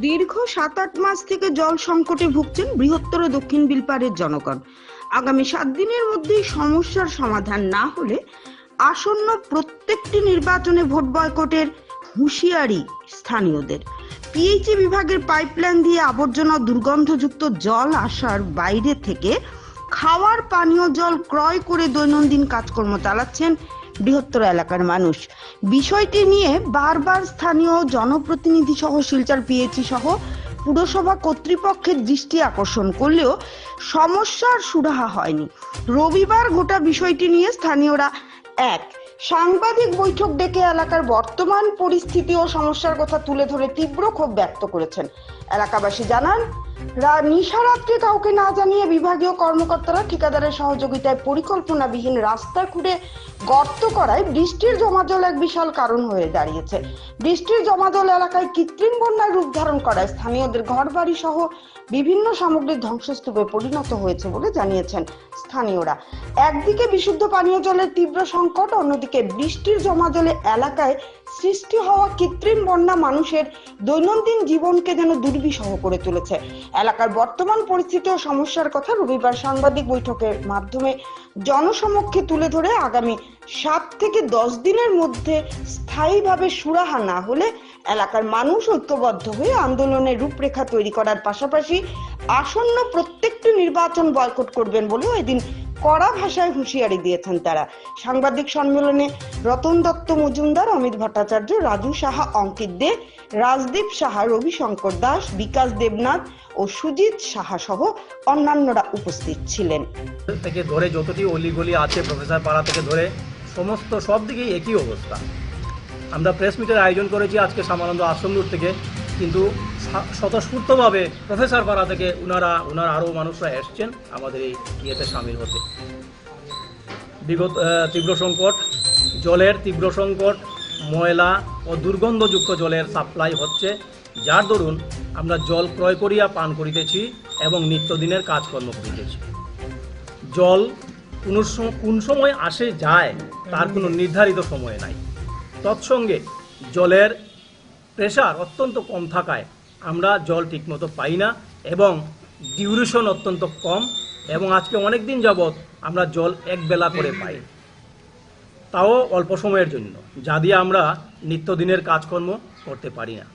দীর্ঘ সাত আট মাস থেকে জল সংকটে ভুগছেন বৃহত্তর দক্ষিণ বিলপাড়ের জনগণ। আগামী সাত দিনের মধ্যেই সমস্যার সমাধান না হলে আসন্ন প্রত্যেকটি নির্বাচনে ভোট বয়কটের হুঁশিয়ারি স্থানীয়দের। পিএইচি বিভাগের পাইপলাইন দিয়ে আবর্জনা দুর্গন্ধযুক্ত জল আসার বাইরে থেকে খাওয়ার পানীয় জল ক্রয় করে দৈনন্দিন কাজকর্ম চালাচ্ছেন বৃহত্তর এলাকার মানুষ। বিষয়টি নিয়ে বারবার স্থানীয় জনপ্রতিনিধি সহ শিলচর পিএইচি সহ পুরসভা কর্তৃপক্ষের দৃষ্টি আকর্ষণ করলেও সমস্যার সুরাহা হয়নি। রবিবার গোটা বিষয়টি নিয়ে স্থানীয়রা এক। সাংবাদিক বৈঠক ডেকে এলাকার বর্তমান পরিস্থিতি ও সমস্যার কথা তুলে ধরে তীব্র ক্ষোভ ব্যক্ত করেছেন। এলাকাবাসী জানান নিশারাত্রে কাউকে না জানিয়ে বিভাগীয় কর্মকর্তারা ঠিকাদারের সহযোগিতায় পরিকল্পনাবিহীন রাস্তা খুঁড়ে গর্ত করায় বৃষ্টির জমাজল এক বিশাল কারণ হয়ে দাঁড়িয়েছে। বৃষ্টির জমাজল এলাকায় কৃত্রিম বন্যার রূপ ধারণ করায় স্থানীয়দের ঘরবাড়ি সহ বিভিন্ন সামগ্রী ধ্বংসস্তূপে পরিণত হয়েছে বলে জানিয়েছেন স্থানীয়রা। একদিকে বিশুদ্ধ পানীয় জলের তীব্র সংকট, অন্যদিকে বৃষ্টির জমাজলে এলাকায় সৃষ্টি হওয়া কৃত্রিম বন্যা মানুষের দৈনন্দিন জীবনকে যেন দুর্বিষহ করে তুলেছে। এলাকার বর্তমান পরিস্থিতি ও সমস্যার কথা রবিবার সাংবাদিক বৈঠকের মাধ্যমে জনসমক্ষে তুলে ধরে আগামী সাত থেকে দশ দিনের মধ্যে স্থায়ীভাবে সুরাহা না হলে এলাকার মানুষ ঐক্যবদ্ধ হয়ে আন্দোলনের রূপরেখা তৈরি করার পাশাপাশি আসন্ন প্রত্যেকটি নির্বাচন বয়কট করবেন বলেও এদিন কড়া ভাষায় হুঁশিয়ারি দিয়েছেন তারা। সাংবাদিক সম্মেলনে রতন দত্ত মজুমদার, অমিত ভট্টাচার্য, রাজু সাহা, অঙ্কিত দে, রাজদীপ সাহা, রবিশঙ্কর দাস, বিকাশ দেবনাথ ও সুজিত সাহা সহ অন্যান্যরা উপস্থিত ছিলেন। থেকে ধরে যতটি অলিগলি আছে প্রফেসর পাড়া থেকে ধরে, সমস্ত সব দিকেই একই অবস্থা। আমরা প্রেস মিটের আয়োজন করেছি আজকে সামানন্দ আশ্রম রোড থেকে, কিন্তু স্বতঃস্ফূর্তভাবে প্রফেসর পাড়া থেকে ওনারা ওনার আরও মানুষরা এসছেন আমাদের এই ইয়েতে সামিল হতে। বিগত তীব্র সংকট, জলের তীব্র সংকট, ময়লা ও দুর্গন্ধযুক্ত জলের সাপ্লাই হচ্ছে। যার দরুন আমরা জল ক্রয় করিয়া পান করিতেছি এবং নিত্যদিনের কাজকর্ম করিতেছি। জল কোন কোন সময় আসে যায়, তার কোনো নির্ধারিত সময় নাই। তৎসঙ্গে জলের প্রেশার অত্যন্ত কম থাকায় আমরা জল ঠিকমতো পাই না এবং ডিউরেশন অত্যন্ত কম এবং আজকে অনেক দিন যাবৎ আমরা জল এক বেলা করে পাই। তাও অল্প সময়ের জন্য, যা দিয়ে আমরা নিত্যদিনের কাজকর্ম করতে পারি না।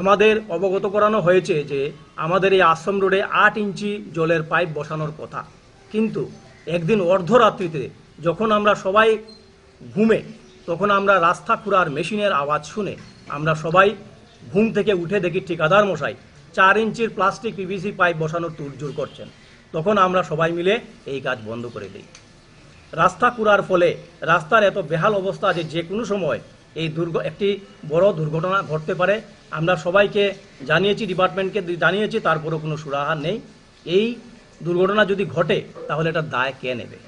আমাদের অবগত করানো হয়েছে যে আমাদের এই আশ্রম রোডে আট ইঞ্চি জলের পাইপ বসানোর কথা। কিন্তু একদিন অর্ধরাত্রিতে যখন আমরা সবাই ঘুমে, তখন আমরা রাস্তা খুঁড়ার মেশিনের আওয়াজ শুনে আমরা সবাই ঘুম থেকে উঠে দেখি ঠিকাদার মশাই চার ইঞ্চির প্লাস্টিক পিভিসি পাইপ বসানোর তুড়জোড় করছেন। তখন আমরা সবাই মিলে এই কাজ বন্ধ করে দিই। রাস্তা কুড়ার ফলে রাস্তার এত বেহাল অবস্থা যে যে কোনো সময় এই দুর্ঘ একটি বড় দুর্ঘটনা ঘটতে পারে। আমরা সবাইকে জানিয়েছি, ডিপার্টমেন্টকে জানিয়েছি, তারপরও কোনো সুরাহা নেই। এই দুর্ঘটনা যদি ঘটে, তাহলে এটা দায় কে নেবে?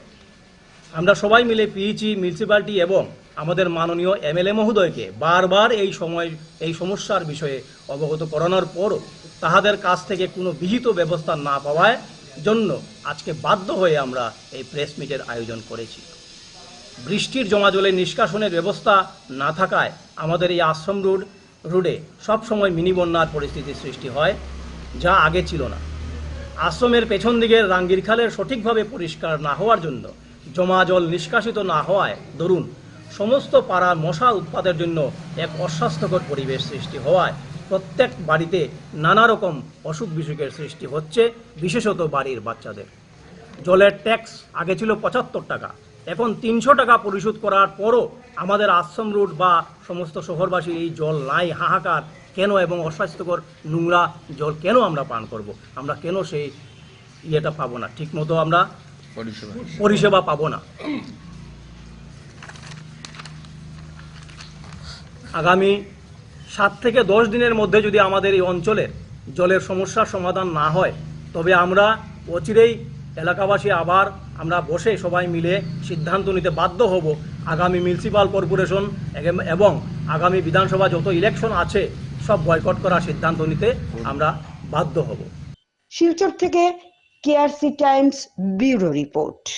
আমরা সবাই মিলে পিইচি মিউনিসিপ্যালিটি এবং আমাদের মাননীয় এমএলএ মহোদয়কে বারবার এই সময়, এই সমস্যার বিষয়ে অবগত করানোর পরও তাহাদের কাছ থেকে কোনো বিহিত ব্যবস্থা না পাওয়ায় জন্য আজকে বাধ্য হয়ে আমরা এই প্রেস মিটের আয়োজন করেছি। বৃষ্টির জমা জলে নিষ্কাশনের ব্যবস্থা না থাকায় আমাদের এই আশ্রম রোড, রোডে সবসময় মিনি বন্যার পরিস্থিতির সৃষ্টি হয়, যা আগে ছিল না। আশ্রমের পেছন দিকের রাঙ্গির খালের সঠিকভাবে পরিষ্কার না হওয়ার জন্য জমা জল নিষ্কাশিত না হওয়ায়, ধরুন, সমস্ত পাড়ার মশা উৎপাদের জন্য এক অস্বাস্থ্যকর পরিবেশ সৃষ্টি হওয়ায় প্রত্যেক বাড়িতে নানা রকম অসুখ বিসুখের সৃষ্টি হচ্ছে, বিশেষত বাড়ির বাচ্চাদের। জলের ট্যাক্স আগে ছিল পঁচাত্তর টাকা, এখন তিনশো টাকা পরিশোধ করার পরও আমাদের আশ্রম রুট বা সমস্ত শহরবাসী এই জল নাই, হাহাকার, কেন এবং অস্বাস্থ্যকর নোংরা জল কেন আমরা পান করব? আমরা কেন সেই ইয়েটা পাবো না? ঠিকমতো আমরা পরিষেবা। পরিষেবা পাবো না। আগামী সাত থেকে দশ দিনের মধ্যে যদি আমাদের এই অঞ্চলের জলের সমস্যার সমাধান না হয় তবে আমরা অচিরেই এলাকাবাসী আবার আমরা বসে সবাই মিলে সিদ্ধান্ত নিতে বাধ্য হব আগামী মিউনিসিপাল কর্পোরেশন এবং আগামী বিধানসভা যত ইলেকশন আছে সব বয়কট করার সিদ্ধান্ত নিতে আমরা বাধ্য হব। শিলচর থেকে KRC Times Bureau Report.